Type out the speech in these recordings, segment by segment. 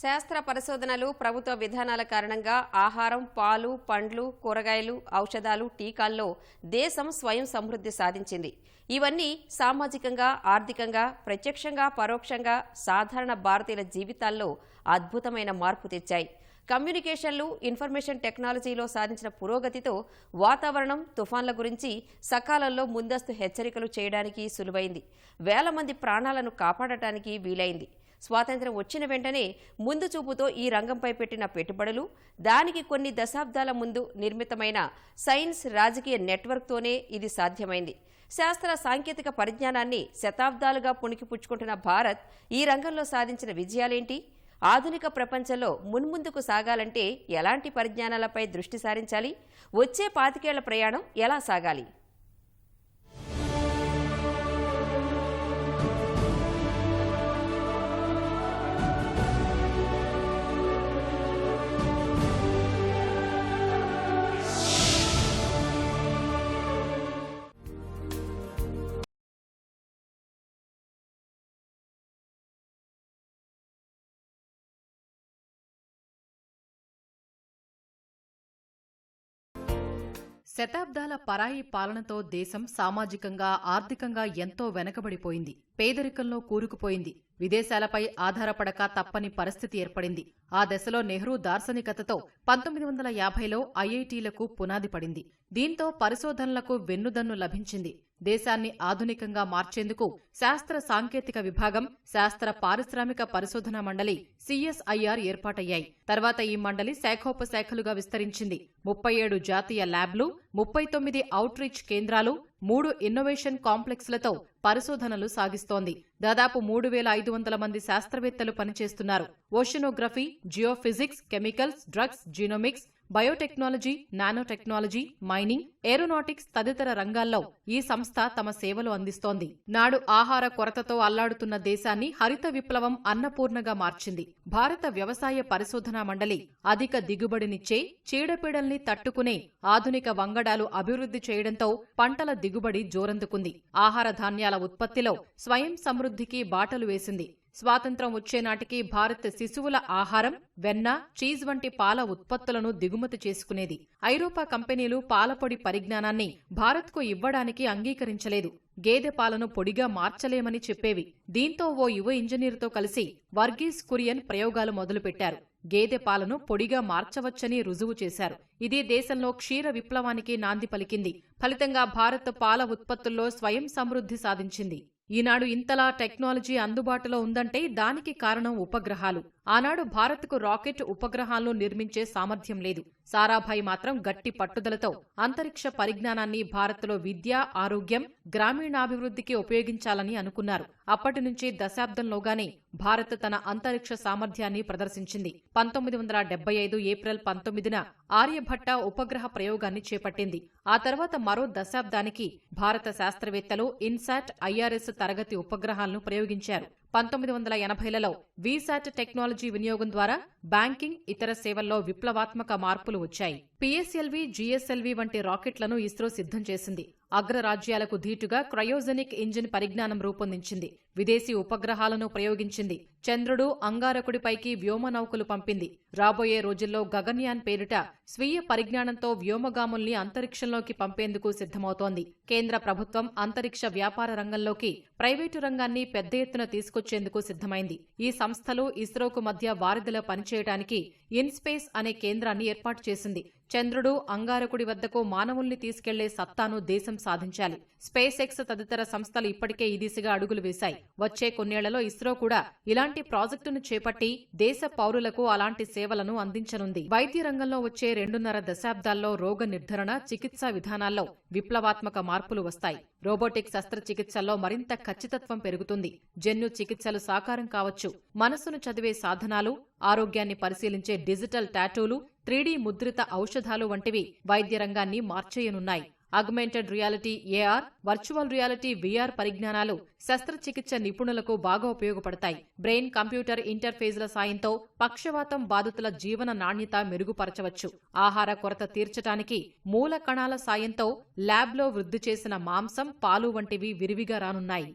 శాస్త్ర పరిశోధనలు ప్రభుత్వ విధానాల కారణంగా ఆహారం పాలు పండ్లు కూరగాయలు ఔషధాలు టీకాల్లో దేశం స్వయం సమృద్ధి సాధించింది. ఇవన్నీ సామాజికంగా ఆర్థికంగా ప్రత్యక్షంగా పరోక్షంగా సాధారణ భారతీయుల జీవితాల్లో అద్భుతమైన మార్పు తెచ్చాయి. కమ్యూనికేషన్లు ఇన్ఫర్మేషన్ టెక్నాలజీలో సాధించిన పురోగతితో వాతావరణం తుఫాన్ల గురించి సకాలంలో ముందస్తు హెచ్చరికలు చేయడానికి సులువైంది. వేల మంది ప్రాణాలను కాపాడటానికి వీలైంది. స్వాతంత్ర్యం వచ్చిన వెంటనే ముందు చూపుతో ఈ రంగంపై పెట్టిన పెట్టుబడులు దానికి కొన్ని దశాబ్దాల ముందు నిర్మితమైన సైన్స్ రాజకీయ నెట్వర్క్తోనే ఇది సాధ్యమైంది. శాస్త్ర సాంకేతిక పరిజ్ఞానాన్ని శతాబ్దాలుగా పుణికిపుచ్చుకుంటున్న భారత్ ఈ రంగంలో సాధించిన విజయాలేంటి? ఆధునిక ప్రపంచంలో మున్ముందుకు సాగాలంటే ఎలాంటి పరిజ్ఞానాలపై దృష్టి సారించాలి? వచ్చే పాతికేళ్ళ ప్రయాణం ఎలా సాగాలి? శతాబ్దాల పరాయి పాలనతో దేశం సామాజికంగా ఆర్థికంగా ఎంతో వెనకబడిపోయింది. పేదరికంలో కూరుకుపోయింది. విదేశాలపై ఆధారపడక తప్పని పరిస్థితి ఏర్పడింది. ఆ దశలో నెహ్రూ దార్శనికతతో పంతొమ్మిది వందల యాభైలో ఐఐటీలకు పునాది పడింది. దీంతో పరిశోధనలకు వెన్నుదన్ను లభించింది. దేశాన్ని ఆధునికంగా మార్చేందుకు శాస్త్ర సాంకేతిక విభాగం శాస్త్ర పారిశ్రామిక పరిశోధన మండలి సిఎస్ఐఆర్ ఏర్పాటయ్యాయి. తర్వాత ఈ మండలి శాఖోపశాఖలుగా విస్తరించింది. ముప్పై ఏడు జాతీయ ల్యాబ్లు ముప్పై తొమ్మిది అవుట్రీచ్ కేంద్రాలు మూడు ఇన్నోవేషన్ కాంప్లెక్స్లతో పరిశోధనలు సాగిస్తోంది. దాదాపు మూడు వేల ఐదు వందల మంది శాస్త్రవేత్తలు పనిచేస్తున్నారు. Oceanography geophysics chemicals drugs genomics biotechnology nanotechnology mining aeronautics తదితర రంగాల్లో ఈ సంస్థ తమ సేవలు అందిస్తోంది. నాడు ఆహార కొరతతో అల్లాడుతున్న దేశాన్ని హరిత విప్లవం అన్నపూర్ణగా మార్చింది. భారత వ్యవసాయ పరిశోధనా మండలి అధిక దిగుబడినిచ్చే చీడపీడల్ని తట్టుకునే ఆధునిక వంగడాలు అభివృద్ధి చేయడంతో పంటల దిగుబడి జోరందుకుంది. ఆహార ధాన్యాల ఉత్పత్తిలో స్వయం సమృద్ధికి బాటలు వేసింది. స్వాతంత్రం వచ్చే నాటికి భారత్ శిశువుల ఆహారం వెన్న చీజ్ వంటి పాల ఉత్పత్తులను దిగుమతి చేసుకునేది. ఐరోపా కంపెనీలు పాలపొడి పరిజ్ఞానాన్ని భారత్కు ఇవ్వడానికి అంగీకరించలేదు. గేదె పాలను పొడిగా మార్చలేమని చెప్పేవి. దీంతో ఓ యువ ఇంజనీర్తో కలిసి వర్గీస్ కురియన్ ప్రయోగాలు మొదలుపెట్టారు. గేదె పాలను పొడిగా మార్చవచ్చని రుజువు చేశారు. ఇది దేశంలో క్షీర విప్లవానికి నాంది పలికింది. ఫలితంగా భారత్ పాల ఉత్పత్తుల్లో స్వయం సమృద్ధి సాధించింది. ఈనాడు ఇంతలా టెక్నాలజీ అందుబాటులో ఉందంటే దానికి కారణం ఉపగ్రహాలు. ఆనాడు భారత్కు రాకెట్ ఉపగ్రహాలను నిర్మించే సామర్థ్యం లేదు. సారాభాయ్ మాత్రం గట్టి పట్టుదలతో అంతరిక్ష పరిజ్ఞానాన్ని భారత్లో విద్య ఆరోగ్యం గ్రామీణాభివృద్ధికి ఉపయోగించాలని అనుకున్నారు. అప్పటి నుంచి దశాబ్దంలోగానే భారత్ తన అంతరిక్ష సామర్థ్యాన్ని ప్రదర్శించింది. పంతొమ్మిది వందల డెబ్బై ఐదు ఏప్రిల్ పంతొమ్మిదిన ఆర్యభట్ట ఉపగ్రహ ప్రయోగాన్ని చేపట్టింది. ఆ తర్వాత మరో దశాబ్దానికి భారత శాస్త్రవేత్తలు ఇన్సాట్ ఐఆర్ఎస్ తరగతి ఉపగ్రహాలను ప్రయోగించారు. పంతొమ్మిది వందల ఎనభైలలో వీసాట్ టెక్నాలజీ వినియోగం ద్వారా బ్యాంకింగ్ ఇతర సేవల్లో విప్లవాత్మక మార్పులు వచ్చాయి. పిఎస్ఎల్వి జీఎస్ఎల్వి వంటి రాకెట్లను ఇస్రో సిద్ధం చేసింది. అగ్రరాజ్యాలకు ధీటుగా క్రయోజెనిక్ ఇంజిన్ పరిజ్ఞానం రూపొందించింది. విదేశీ ఉపగ్రహాలను ప్రయోగించింది. చంద్రుడు అంగారకుడిపైకి వ్యోమనౌకలు పంపింది. రాబోయే రోజుల్లో గగన్యాన్ పేరిట స్వీయ పరిజ్ఞానంతో వ్యోమగాముల్ని అంతరిక్షంలోకి పంపేందుకు సిద్ధమవుతోంది. కేంద్ర ప్రభుత్వం అంతరిక్ష వ్యాపార రంగంలోకి ప్రైవేటు రంగాన్ని పెద్ద ఎత్తున తీసుకొచ్చేందుకు సిద్ధమైంది. ఈ సంస్థలు ఇస్రోకు మధ్య వారధిలో పనిచేయడానికి ఇన్స్పేస్ అనే కేంద్రాన్ని ఏర్పాటు చేసింది. చంద్రుడు అంగారకుడి వద్దకు మానవుల్ని తీసుకెళ్ళే సత్తాను దేశం సాధించాలి. స్పేస్ ఎక్స్ తదితర సంస్థలు ఇప్పటికే ఈ దిశగా అడుగులు వేశాయి. వచ్చే కొన్నేళ్ళలో ఇస్రో కూడా ఇలాంటి ప్రాజెక్టును చేపట్టి దేశ పౌరులకు అలాంటి సేవలను అందించనుంది. వైద్య రంగంలో వచ్చే రెండున్నర దశాబ్దాల్లో రోగ నిర్ధారణ చికిత్సా విధానాల్లో విప్లవాత్మక మార్పులు వస్తాయి. రోబోటిక్ శస్త్రచికిత్సల్లో మరింత ఖచ్చితత్వం పెరుగుతుంది. జన్యు చికిత్సలు సాకారం కావచ్చు. మనసును చదివే సాధనాలు ఆరోగ్యాన్ని పరిశీలించే డిజిటల్ టాటూలు త్రీడీ ముద్రిత ఔషధాలు వంటివి వైద్య రంగాన్ని మార్చేయనున్నాయి. Augmented reality AR virtual reality VR పరిజ్ఞానాలు శస్త్రచికిత్స నిపుణులకు బాగా ఉపయోగపడతాయి. బ్రెయిన్ కంప్యూటర్ ఇంటర్ఫేజ్ల సాయంతో పక్షవాతం బాధితుల జీవన నాణ్యత మెరుగుపరచవచ్చు. ఆహార కొరత తీర్చటానికి మూల కణాల సాయంతో ల్యాబ్లో వృద్ధి చేసిన మాంసం పాలు వంటివి విరివిగా రానున్నాయి.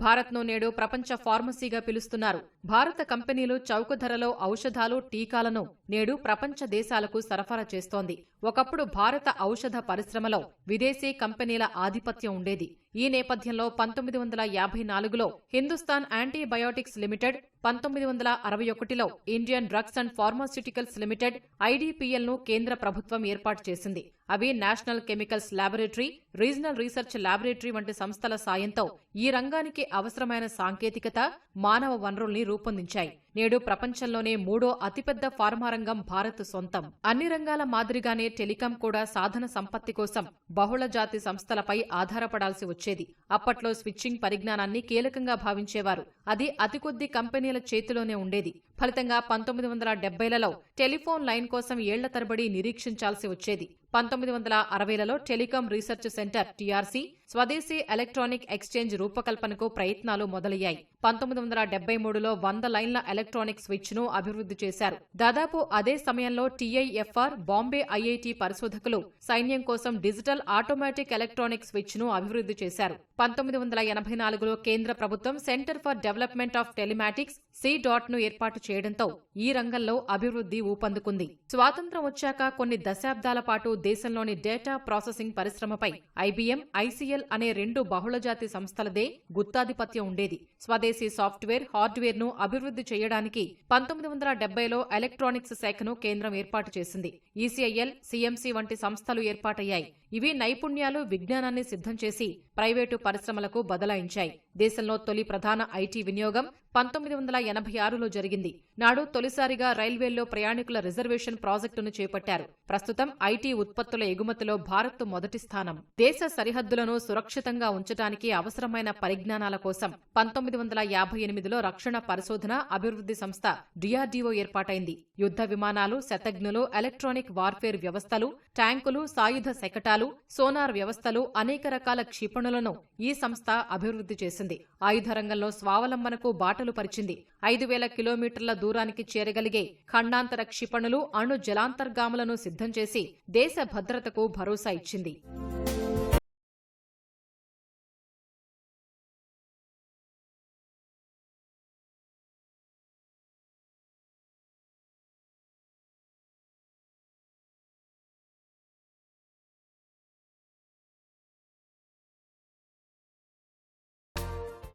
భారత్ను నేడు ప్రపంచ ఫార్మసీగా పిలుస్తున్నారు. భారత కంపెనీలు చౌక ధరలో ఔషధాలు టీకాలను నేడు ప్రపంచ దేశాలకు సరఫరా చేస్తోంది. ఒకప్పుడు భారత ఔషధ పరిశ్రమలో విదేశీ కంపెనీల ఆధిపత్యం ఉండేది. ఈ నేపథ్యంలో పంతొమ్మిది వందల యాభై నాలుగులో హిందుస్థాన్ యాంటీబయోటిక్స్ లిమిటెడ్ పంతొమ్మిది వందల అరవై ఒకటిలో Indian drugs and pharmaceuticals limited ఐడీపీఎల్ను కేంద్ర ప్రభుత్వం ఏర్పాటు చేసింది. అవి national chemicals laboratory regional research laboratory వంటి సంస్థల సాయంతో ఈ రంగానికి అవసరమైన సాంకేతికత మానవ వనరుల్ని రూపొందించాయి. నేడు ప్రపంచంలోనే మూడో అతిపెద్ద ఫార్మా రంగం భారత్ సొంతం. అన్ని రంగాల మాదిరిగానే టెలికాం కూడా సాధన సంపత్తి కోసం బహుళ జాతి సంస్థలపై ఆధారపడాల్సి వచ్చేది. అప్పట్లో స్విచ్చింగ్ పరిజ్ఞానాన్ని కీలకంగా భావించేవారు. అది అతి కొద్ది కంపెనీల చేతిలోనే ఉండేది. ఫలితంగా పంతొమ్మిది వందల డెబ్బైలలో టెలిఫోన్ లైన్ కోసం ఏళ్ళ తరబడి నిరీక్షించాల్సి వచ్చేది. పంతొమ్మిది వందల అరవైలలో టెలికాం రీసెర్చ్ సెంటర్ టీఆర్సీ స్వదేశీ ఎలక్ట్రానిక్ ఎక్స్చేంజ్ రూపకల్పనకు ప్రయత్నాలు మొదలయ్యాయి. పంతొమ్మిది వందల డెబ్బై మూడులో వంద లైన్ల ఎలక్ట్రానిక్ స్విచ్ను అభివృద్ధి చేశారు. దాదాపు అదే సమయంలో టీఐఎఫ్ఆర్ బాంబే ఐఐటి పరిశోధకులు సైన్యం కోసం డిజిటల్ ఆటోమేటిక్ ఎలక్ట్రానిక్ స్విచ్ను అభివృద్ధి చేశారు. పంతొమ్మిది వందల ఎనభై నాలుగులో కేంద్ర ప్రభుత్వం centre for development of telematics C డాట్ను ఏర్పాటు చేయడంతో ఈ రంగంలో అభివృద్ధి ఊపందుకుంది. స్వాతంత్ర్యం వచ్చాక కొన్ని దశాబ్దాల పాటు దేశంలోని డేటా ప్రాసెసింగ్ పరిశ్రమపై ఐబీఎం ఐసీఎల్ అనే రెండు బహుళజాతి సంస్థలదే గుత్తాధిపత్యం ఉండేది. స్వదేశీ సాఫ్ట్వేర్ హార్డ్వేర్ను అభివృద్ధి చేయడానికి పంతొమ్మిది వందల డెబ్బైలో ఎలక్ట్రానిక్స్ శాఖను కేంద్రం ఏర్పాటు చేసింది. ఈసీఐఎల్ సీఎంసీ వంటి సంస్థలు ఏర్పాటయ్యాయి. ఇవి నైపుణ్యాలు విజ్ఞానాన్ని సిద్ధం చేసి ప్రైవేటు పరిశ్రమలకు బదలాయించాయి. దేశంలో తొలి ప్రధాన ఐటీ వినియోగం పంతొమ్మిది వందల ఎనభై ఆరులో జరిగింది. నాడు తొలిసారిగా రైల్వేల్లో ప్రయాణికుల రిజర్వేషన్ ప్రాజెక్టును చేపట్టారు. ప్రస్తుతం ఐటీ ఉత్పత్తుల ఎగుమతిలో భారత్ మొదటి స్థానం. దేశ సరిహద్దులను సురక్షితంగా ఉంచడానికి అవసరమైన పరిజ్ఞానాల కోసం పంతొమ్మిది వందల యాభై ఎనిమిదిలో రక్షణ పరిశోధన అభివృద్ధి సంస్థ డిఆర్డీఓ ఏర్పాటైంది. యుద్ధ విమానాలు శతజ్ఞులు ఎలక్ట్రానిక్ వార్ఫేర్ వ్యవస్థలు ట్యాంకులు సాయుధ శకటాలు సోనార్ వ్యవస్థలు అనేక రకాల క్షిపణులను ఈ సంస్థ అభివృద్ధి చేసింది. ఆయుధ రంగంలో స్వావలంబనకు బాటలు పరిచింది. ఐదు వేల కిలోమీటర్ల దూరానికి చేరగలిగే ఖండాంతర క్షిపణులు అణు జలాంతర్గాములను సిద్ధం చేసి దేశ భద్రతకు భరోసా ఇచ్చింది.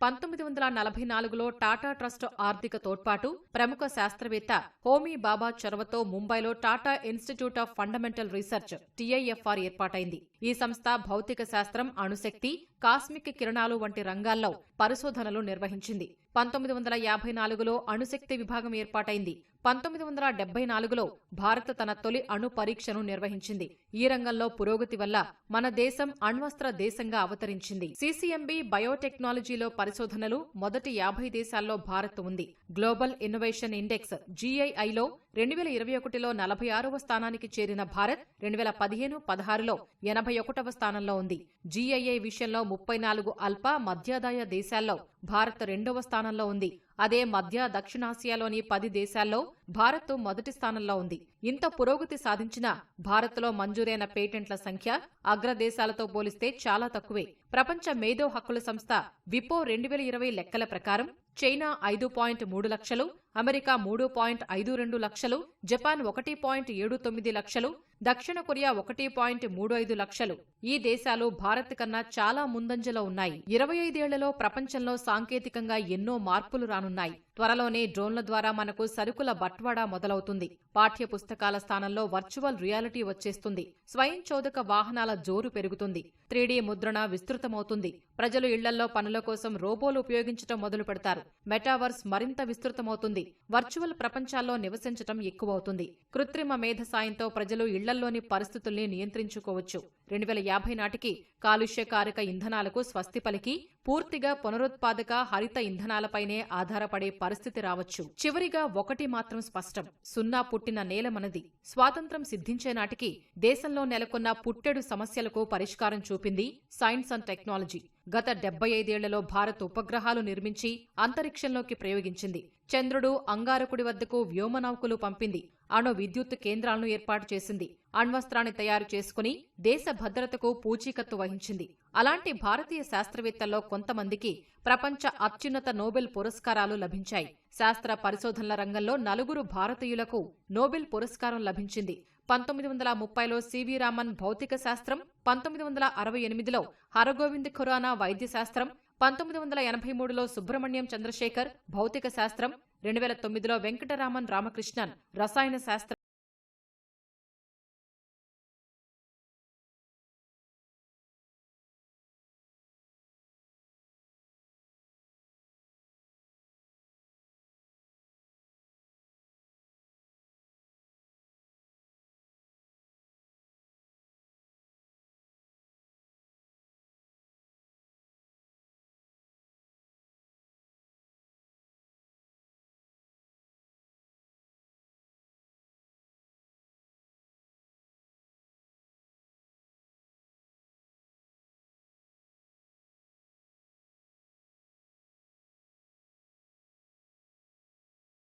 పంతొమ్మిది వందల నలభై నాలుగులో టాటా ట్రస్ట్ ఆర్థిక తోడ్పాటు ప్రముఖ శాస్త్రవేత్త హోమీ బాబా చొరవతో ముంబైలో Tata institute of fundamental research TIFR ఏర్పాటైంది. ఈ సంస్థ భౌతిక శాస్త్రం అణుశక్తి కాస్మిక్ కిరణాలు వంటి రంగాల్లో పరిశోధనలు నిర్వహించింది. పంతొమ్మిది వందల యాభై నాలుగులో అణుశక్తి విభాగం ఏర్పాటైంది. పంతొమ్మిది వందల డెబ్బై నాలుగులో భారత్ తన తొలి అణు పరీక్షను నిర్వహించింది. ఈ రంగంలో పురోగతి వల్ల మన దేశం అణ్వస్త్ర దేశంగా అవతరించింది. సీసీఎంబీ బయోటెక్నాలజీలో పరిశోధనలు మొదటి యాభై దేశాల్లో భారత్ ఉంది. గ్లోబల్ ఇన్నోవేషన్ ఇండెక్స్ జీఐఐలో రెండు వేల ఇరవై ఒకటిలో నలభై ఆరవ స్థానానికి చేరిన భారత్ రెండు వేల పదిహేను పదహారులో ఎనభై ఒకటవ స్థానంలో ఉంది. జీఐఐ విషయంలో ముప్పై నాలుగు అల్ప మధ్యాదాయ దేశాల్లో భారత్ రెండవ స్థానంలో ఉంది. అదే మధ్య దక్షిణాసియాలోని పది దేశాల్లో భారత్ మొదటి స్థానంలో ఉంది. ఇంత పురోగతి సాధించిన భారత్లో మంజూరైన పేటెంట్ల సంఖ్య అగ్రదేశాలతో పోలిస్తే చాలా తక్కువే. ప్రపంచ మేధో హక్కుల సంస్థ విపో రెండు వేల ఇరవై లెక్కల ప్రకారం చైనా ఐదు పాయింట్ మూడు లక్షలు అమెరికా మూడు పాయింట్ ఐదు రెండు లక్షలు జపాన్ ఒకటి పాయింట్ ఏడు తొమ్మిది లక్షలు దక్షిణ కొరియా ఒకటి పాయింట్ మూడు ఐదు లక్షలు. ఈ దేశాలు భారత్ కన్నా చాలా ముందంజలో ఉన్నాయి. ఇరవై ఐదేళ్ళలో ప్రపంచంలో సాంకేతికంగా ఎన్నో మార్పులు రానున్నాయి. త్వరలోనే డ్రోన్ల ద్వారా మనకు సరుకుల బట్వాడా మొదలవుతుంది. పాఠ్య పుస్తకాల స్థానంలో వర్చువల్ రియాలిటీ వచ్చేస్తుంది. స్వయం చోదక వాహనాల జోరు పెరుగుతుంది. త్రీడీ ముద్రణ విస్తృతమవుతుంది. ప్రజలు ఇళ్ళల్లో పనుల కోసం రోబోలు ఉపయోగించడం మొదలు పెడతారు మెటావర్స్ మరింత విస్తృతమవుతుంది. వర్చువల్ ప్రపంచాల్లో నివసించటం ఎక్కువవుతుంది. కృత్రిమ మేధ సాయంతో ప్రజలు ఇళ్ళల్లోని పరిస్థితుల్ని నియంత్రించుకోవచ్చు. రెండు వేల యాభై నాటికి కాలుష్యకారక ఇంధనాలకు స్వస్తి పలికి పూర్తిగా పునరుత్పాదక హరిత ఇంధనాలపైనే ఆధారపడే పరిస్థితి రావచ్చు. చివరిగా ఒకటి మాత్రం స్పష్టం సున్నా పుట్టిన నేల మనది. స్వాతంత్రం సిద్ధించే నాటికి దేశంలో నెలకొన్న పుట్టెడు సమస్యలకు పరిష్కారం చూపింది సైన్స్ అండ్ టెక్నాలజీ. గత డెబ్బై ఐదేళ్ళలో భారత్ ఉపగ్రహాలు నిర్మించి అంతరిక్షంలోకి ప్రయోగించింది. చంద్రుడు అంగారకుడి వద్దకు వ్యోమనౌకలు పంపింది. అణు విద్యుత్ కేంద్రాలను ఏర్పాటు చేసింది. అణ్వస్త్రాన్ని తయారు చేసుకుని దేశ భద్రతకు పూచీకత్తు వహించింది. అలాంటి భారతీయ శాస్త్రవేత్తల్లో కొంతమందికి ప్రపంచ అత్యున్నత నోబెల్ పురస్కారాలు లభించాయి. శాస్త్ర పరిశోధనల రంగంలో నలుగురు భారతీయులకు నోబెల్ పురస్కారం లభించింది. పంతొమ్మిది వందల ముప్పైలో సివి రామన్ భౌతిక శాస్త్రం పంతొమ్మిది వందల అరవై ఎనిమిదిలో హరగోవింద్ ఖురానా వైద్య శాస్త్రం పంతొమ్మిది వందల ఎనభై మూడులో సుబ్రహ్మణ్యం చంద్రశేఖర్ భౌతిక శాస్త్రం రెండు వేల తొమ్మిదిలో వెంకటరామన్ రామకృష్ణన్ రసాయన శాస్త్రం